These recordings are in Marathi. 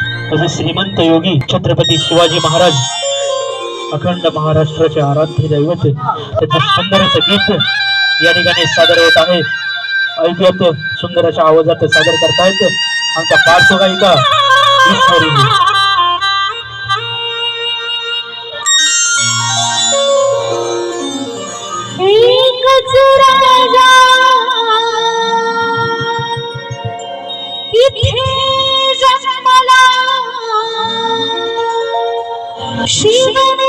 तसेच श्रीमंत योगी छत्रपती शिवाजी महाराज अखंड महाराष्ट्राचे आराध्य दैवत त्याचं सुंदरच गीत या ठिकाणी सादर होत आहे. ऐकत सुंदर अशा आवाजात सादर करतायत. आमच्या पार्श्वगायिका ईश्वरी. শিবা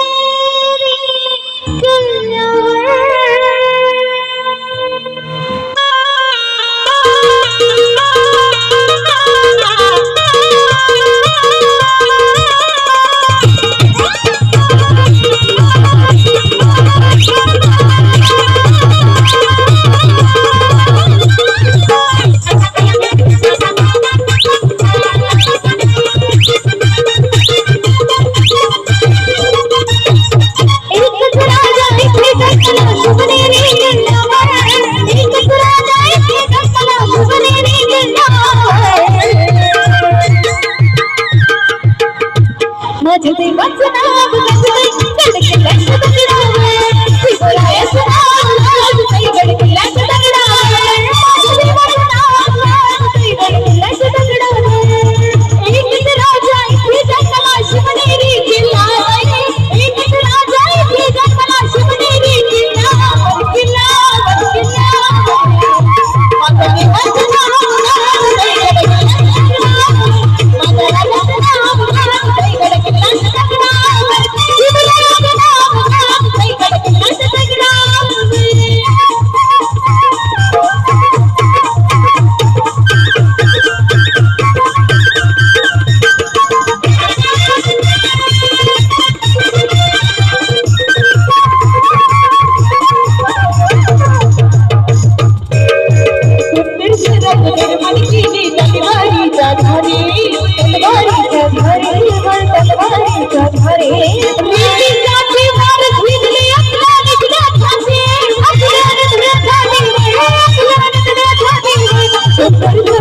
బస్సు నాకు బస్సు కడకెళ్ళ Thank you.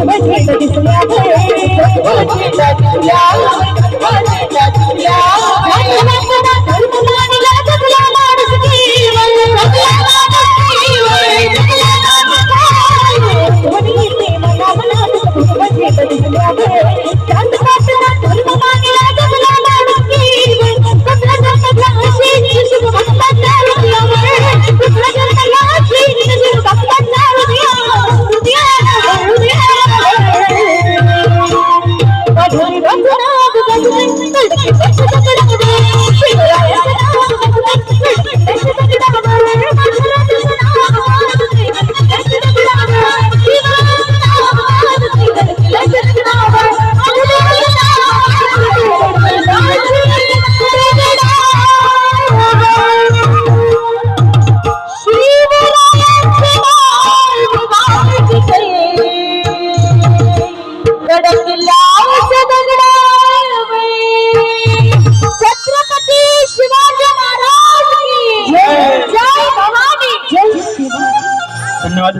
दिसल्या धन्यवाद